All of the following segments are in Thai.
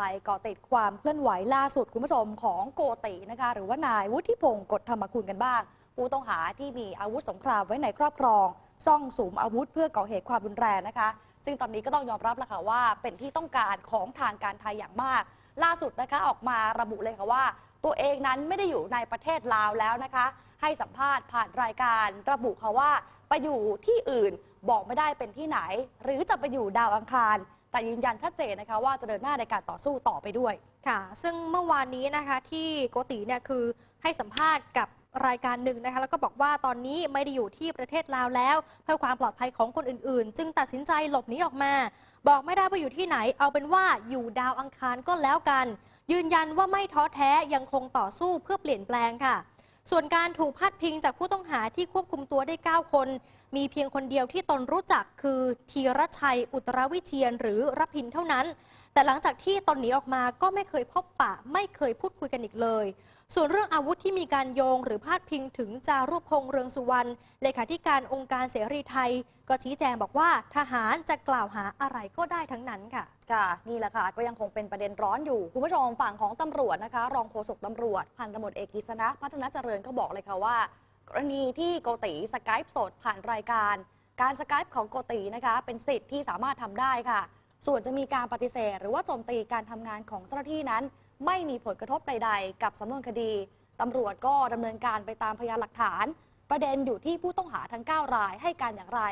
ไปเกาะติดความเคลื่อนไหวล่าสุดคุณผู้ชมของโกตินะคะ หรือว่านายวุฒิพงศ์กฎธรรมคุณกันบ้าง ผู้ต้องหาที่มีอาวุธสงครามไว้ในครอบครอง ซ่องสุมอาวุธเพื่อก่อเหตุความรุนแรงนะคะ ซึ่งตอนนี้ก็ต้องยอมรับแล้วค่ะว่าเป็นที่ต้องการของทางการไทยอย่างมาก ล่าสุดนะคะออกมาระบุเลยค่ะว่า ตัวเองนั้นไม่ได้อยู่ในประเทศลาวแล้วนะคะ ให้สัมภาษณ์ผ่านรายการระบุค่ะว่าไปอยู่ที่อื่นบอกไม่ได้เป็นที่ไหน หรือจะไปอยู่ดาวอังคาร แต่ยืนยันชัดเจนนะคะว่าจะเดินหน้าในการต่อสู้ต่อไปด้วย ค่ะ ซึ่งเมื่อวานนี้นะคะที่โกติเนี่ยคือให้สัมภาษณ์กับรายการหนึ่งนะคะแล้วก็บอกว่าตอนนี้ไม่ได้อยู่ที่ประเทศลาวแล้ว เพื่อความปลอดภัยของคนอื่นๆ จึงตัดสินใจหลบหนีออกมา บอกไม่ได้ว่าอยู่ที่ไหน เอาเป็นว่าอยู่ดาวอังคารก็แล้วกัน ยืนยันว่าไม่ท้อแท้ยังคงต่อสู้เพื่อเปลี่ยนแปลงค่ะ ส่วนการถูกพาดพิงจากผู้ต้องหาที่ควบคุมตัวได้ 9 คน มีเพียงคนเดียวที่ตนรู้จักคือธีรชัย อุตรวิเชียน หรือรพินเท่านั้น แต่หลังจากที่ตนหนีออกมาก็ไม่เคยพบปะ ไม่เคยพูดคุยกันอีกเลย ส่วนเรื่องอาวุธที่มีการโยง หรือพาดพิงถึงจารุพงษ์เรืองสุวรรณเลขาธิการองค์การเสรีไทย ก็ชี้แจงบอกว่าทหารจะกล่าวหาอะไรก็ได้ทั้งนั้นค่ะ ค่ะ นี่แหละค่ะ ก็ยังคงเป็นประเด็นร้อนอยู่ คุณผู้ชมฝั่งของตำรวจนะคะ รองโฆษกตำรวจ พันตำรวจเอกกิษณะพัฒนาเจริญก็บอกเลยค่ะว่า กรณีที่โกติสกายสดผ่านรายการ การสกายของโกตินะคะ เป็นสิทธิ์ที่สามารถทำได้ค่ะ ส่วนจะมีการปฏิเสธ หรือว่าโจมตีการทำงานของเจ้าหน้าที่นั้น ไม่มีผลกระทบใด ๆ กับสำนวนคดีตำรวจก็ดำเนินการไปตามพยานหลักฐาน ประเด็นอยู่ที่ผู้ต้องหาทั้ง 9 รายให้การอย่างไร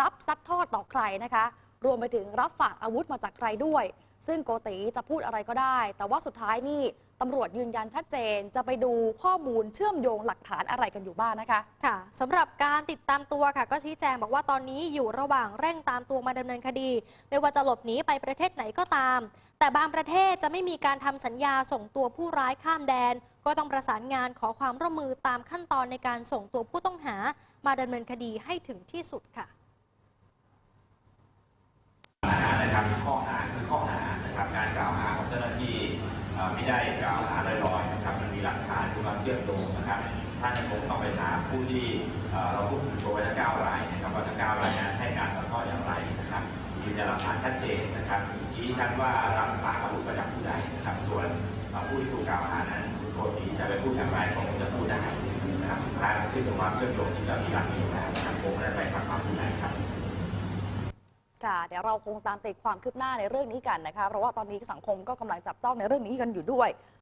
รับซัดทอดต่อใครนะคะ รวมไปถึงรับฝากอาวุธมาจากใครด้วย ซึ่งโกติจะพูดอะไรก็ได้ แต่ว่าสุดท้ายนี่ตำรวจยืนยันชัดเจน จะไปดูข้อมูลเชื่อมโยงหลักฐานอะไรกันอยู่บ้างนะคะค่ะสำหรับการติดตามตัวค่ะ ก็ชี้แจงบอกว่าตอนนี้อยู่ระหว่างเร่งตามตัวมาดำเนินคดี ไม่ว่าจะหลบหนีไปประเทศไหนก็ตาม แต่บางประเทศจะไม่มีการทำสัญญาส่งตัวผู้ร้ายข้ามแดน ก็ต้องประสานงานขอความร่วมมือตามขั้นตอนในการส่งตัวผู้ต้องหา มาดำเนินคดีให้ถึงที่สุดค่ะ นะครับข้อหาคือข้อหานะครับการกล่าวหาของเจ้าหน้าที่เอ่อ ไม่ได้กล่าวหาลอยๆนะครับมันมีหลักฐานมีความเชื่อมโยงนะครับท่านคงต้องไปถามผู้ที่เราพูดถึงตัวทั้งเก้ารายนะครับว่าทั้งเก้ารายนั้นให้การสัมภาษณ์อย่างไรนะครับยืนยันหลักฐานชัดเจนนะครับชี้ชัดว่ารับฝากอาวุธมาจากผู้ใดนะครับส่วนผู้ที่ถูกกล่าวหานั้นคุณโกติจะไปพูดอย่างไรก็คงจะพูดได้นะครับสุดท้ายมันขึ้นกับความเชื่อมโยงที่จะมีหลักมีอยู่แล้วนะครับคงไม่ได้ไปปักปำที่ไหนครับ ค่ะเดี๋ยวเราคงตามติดความคืบหน้าในเรื่องนี้กันนะคะ เพราะว่าตอนนี้สังคมก็กำลังจับจ้องในเรื่องนี้กันอยู่ด้วย